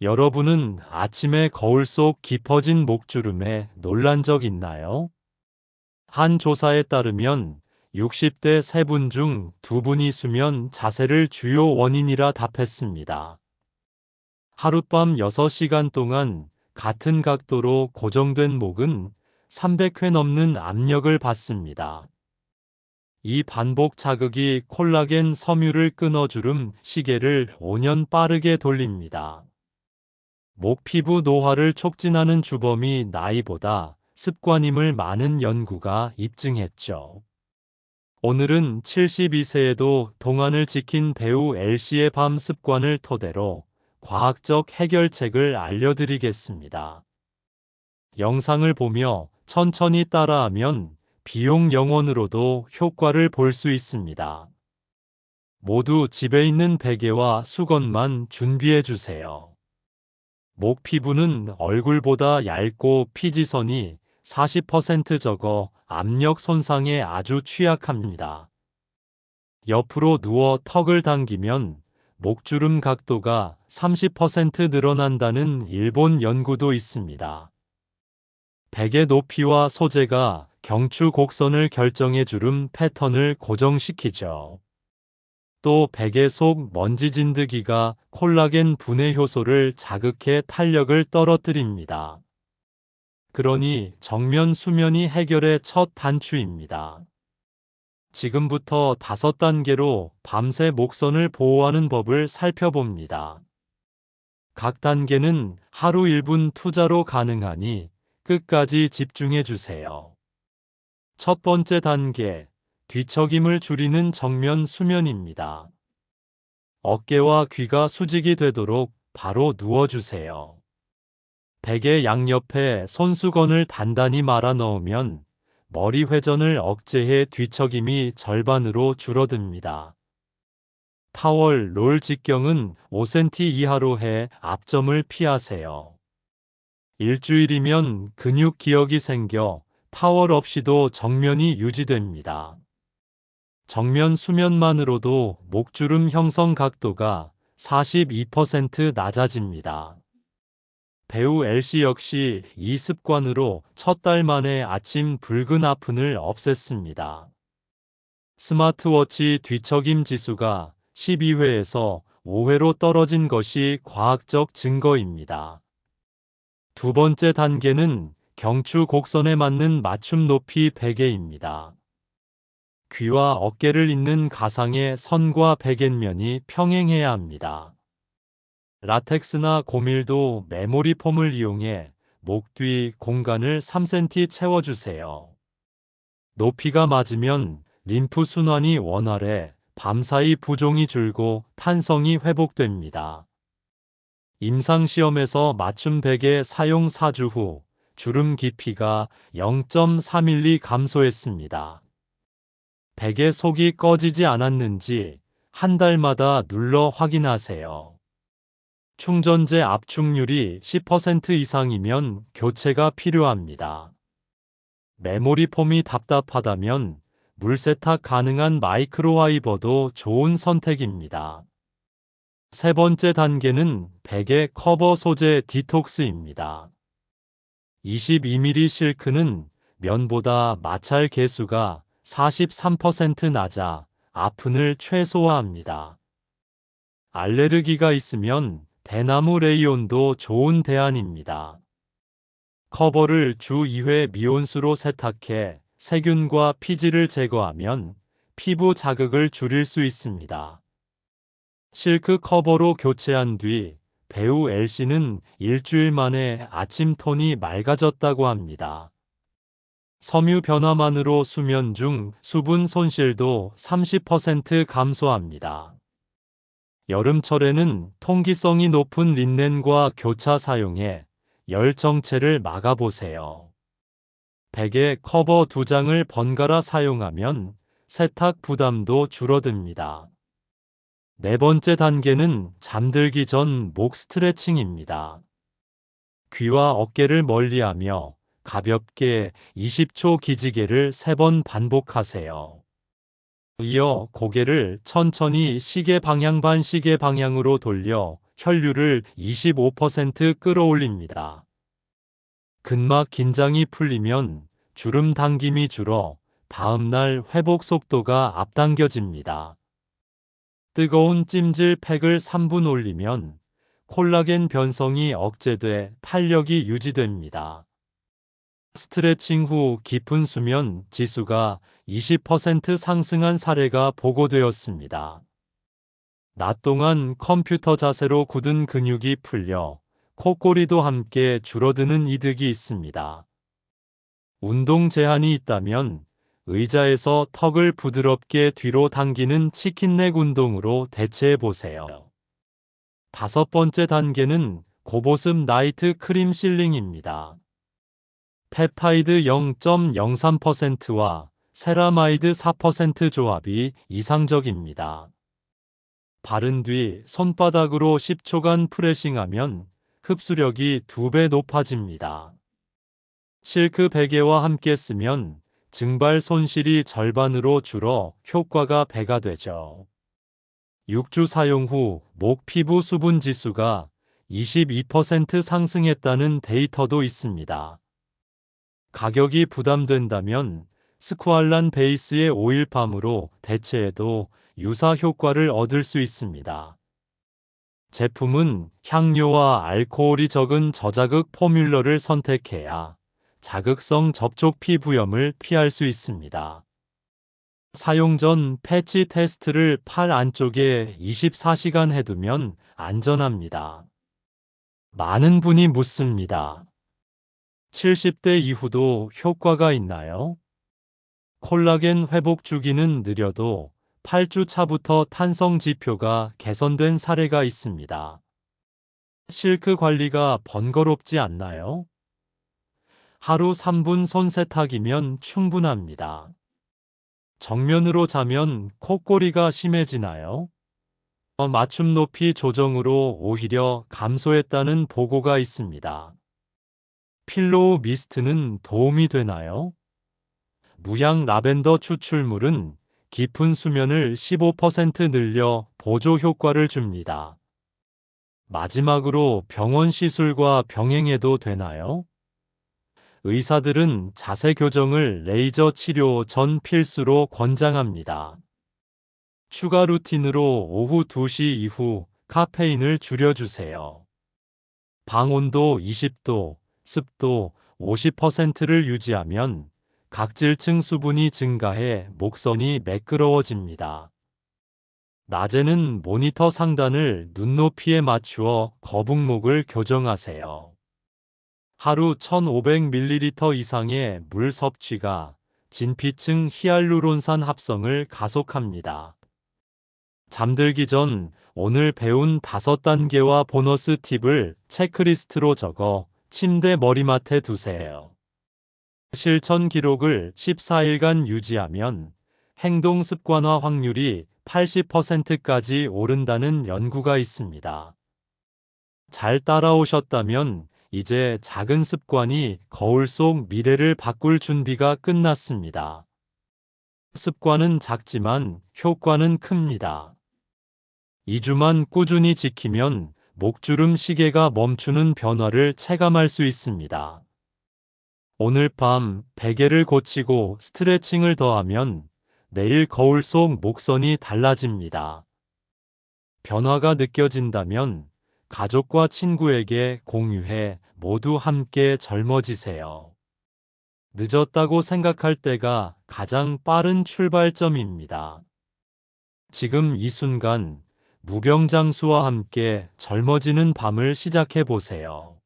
여러분은 아침에 거울 속 깊어진 목주름에 놀란 적 있나요? 한 조사에 따르면 60대 3분 중 2분이 수면 자세를 주요 원인이라 답했습니다. 하룻밤 6시간 동안 같은 각도로 고정된 목은 300회 넘는 압력을 받습니다. 이 반복 자극이 콜라겐 섬유를 끊어주름 시계를 5년 빠르게 돌립니다. 목 피부 노화를 촉진하는 주범이 나이보다 습관임을 많은 연구가 입증했죠. 오늘은 72세에도 동안을 지킨 배우 엘시의 밤 습관을 토대로 과학적 해결책을 알려드리겠습니다. 영상을 보며 천천히 따라하면 비용 영원으로도 효과를 볼 수 있습니다. 모두 집에 있는 베개와 수건만 준비해 주세요. 목 피부는 얼굴보다 얇고 피지선이 40% 적어 압력 손상에 아주 취약합니다. 옆으로 누워 턱을 당기면 목주름 각도가 30% 늘어난다는 일본 연구도 있습니다. 베개 높이와 소재가 경추 곡선을 결정해 주름 패턴을 고정시키죠. 또 베개 속 먼지 진드기가 콜라겐 분해 효소를 자극해 탄력을 떨어뜨립니다. 그러니 정면 수면이 해결의 첫 단추입니다. 지금부터 다섯 단계로 밤새 목선을 보호하는 법을 살펴봅니다. 각 단계는 하루 1분 투자로 가능하니 끝까지 집중해 주세요. 첫 번째 단계, 뒤척임을 줄이는 정면 수면입니다. 어깨와 귀가 수직이 되도록 바로 누워주세요. 베개 양옆에 손수건을 단단히 말아 넣으면 머리 회전을 억제해 뒤척임이 절반으로 줄어듭니다. 타월 롤 직경은 5cm 이하로 해 앞점을 피하세요. 일주일이면 근육 기억이 생겨 타월 없이도 정면이 유지됩니다. 정면 수면만으로도 목주름 형성 각도가 42% 낮아집니다. 배우 엘씨 역시 이 습관으로 첫 달 만에 아침 붉은 아픈을 없앴습니다. 스마트워치 뒤척임 지수가 12회에서 5회로 떨어진 것이 과학적 증거입니다. 두 번째 단계는 경추 곡선에 맞는 맞춤 높이 베개입니다. 귀와 어깨를 잇는 가상의 선과 베갯면이 평행해야 합니다. 라텍스나 고밀도 메모리 폼을 이용해 목 뒤 공간을 3cm 채워주세요. 높이가 맞으면 림프 순환이 원활해 밤사이 부종이 줄고 탄성이 회복됩니다. 임상시험에서 맞춤 베개 사용 4주 후 주름 깊이가 0.3mm 감소했습니다. 베개 속이 꺼지지 않았는지 한 달마다 눌러 확인하세요. 충전재 압축률이 10% 이상이면 교체가 필요합니다. 메모리 폼이 답답하다면 물 세탁 가능한 마이크로와이버도 좋은 선택입니다. 세 번째 단계는 베개 커버 소재 디톡스입니다. 22mm 실크는 면보다 마찰 개수가 43% 낮아 아픈을 최소화합니다. 알레르기가 있으면 대나무 레이온도 좋은 대안입니다. 커버를 주 2회 미온수로 세탁해 세균과 피지를 제거하면 피부 자극을 줄일 수 있습니다. 실크 커버로 교체한 뒤 배우 엘씨는 일주일 만에 아침 톤이 맑아졌다고 합니다. 섬유 변화만으로 수면 중 수분 손실도 30% 감소합니다. 여름철에는 통기성이 높은 린넨과 교차 사용해 열 정체를 막아보세요. 베개 커버 두 장을 번갈아 사용하면 세탁 부담도 줄어듭니다. 네 번째 단계는 잠들기 전 목 스트레칭입니다. 귀와 어깨를 멀리하며 가볍게 20초 기지개를 3번 반복하세요. 이어 고개를 천천히 시계 방향 반 시계 방향으로 돌려 혈류를 25% 끌어올립니다. 근막 긴장이 풀리면 주름 당김이 줄어 다음날 회복 속도가 앞당겨집니다. 뜨거운 찜질 팩을 3분 올리면 콜라겐 변성이 억제돼 탄력이 유지됩니다. 스트레칭 후 깊은 수면 지수가 20% 상승한 사례가 보고되었습니다. 낮 동안 컴퓨터 자세로 굳은 근육이 풀려 코골이도 함께 줄어드는 이득이 있습니다. 운동 제한이 있다면 의자에서 턱을 부드럽게 뒤로 당기는 치킨넥 운동으로 대체해 보세요. 다섯 번째 단계는 고보습 나이트 크림 실링입니다. 펩타이드 0.03%와 세라마이드 4% 조합이 이상적입니다. 바른 뒤 손바닥으로 10초간 프레싱하면 흡수력이 2배 높아집니다. 실크 베개와 함께 쓰면 증발 손실이 절반으로 줄어 효과가 배가 되죠. 6주 사용 후 목 피부 수분 지수가 22% 상승했다는 데이터도 있습니다. 가격이 부담된다면 스쿠알란 베이스의 오일팜으로 대체해도 유사 효과를 얻을 수 있습니다. 제품은 향료와 알코올이 적은 저자극 포뮬러를 선택해야 자극성 접촉 피부염을 피할 수 있습니다. 사용 전 패치 테스트를 팔 안쪽에 24시간 해두면 안전합니다. 많은 분이 묻습니다. 70대 이후도 효과가 있나요? 콜라겐 회복 주기는 느려도 8주 차부터 탄성 지표가 개선된 사례가 있습니다. 실크 관리가 번거롭지 않나요? 하루 3분 손 세탁이면 충분합니다. 정면으로 자면 콧꼬리가 심해지나요? 어, 맞춤 높이 조정으로 오히려 감소했다는 보고가 있습니다. 필로우 미스트는 도움이 되나요? 무향 라벤더 추출물은 깊은 수면을 15% 늘려 보조 효과를 줍니다. 마지막으로 병원 시술과 병행해도 되나요? 의사들은 자세 교정을 레이저 치료 전 필수로 권장합니다. 추가 루틴으로 오후 2시 이후 카페인을 줄여주세요. 방 온도 20도, 습도 50%를 유지하면 각질층 수분이 증가해 목선이 매끄러워집니다. 낮에는 모니터 상단을 눈높이에 맞추어 거북목을 교정하세요. 하루 1500ml 이상의 물 섭취가 진피층 히알루론산 합성을 가속합니다. 잠들기 전 오늘 배운 다섯 단계와 보너스 팁을 체크리스트로 적어 침대 머리맡에 두세요. 실천 기록을 14일간 유지하면 행동 습관화 확률이 80%까지 오른다는 연구가 있습니다. 잘 따라오셨다면 이제 작은 습관이 거울 속 미래를 바꿀 준비가 끝났습니다. 습관은 작지만 효과는 큽니다. 2주만 꾸준히 지키면 목주름 시계가 멈추는 변화를 체감할 수 있습니다. 오늘 밤 베개를 고치고 스트레칭을 더하면 내일 거울 속 목선이 달라집니다. 변화가 느껴진다면 가족과 친구에게 공유해 모두 함께 젊어지세요. 늦었다고 생각할 때가 가장 빠른 출발점입니다. 지금 이 순간 무병장수와 함께 젊어지는 밤을 시작해 보세요.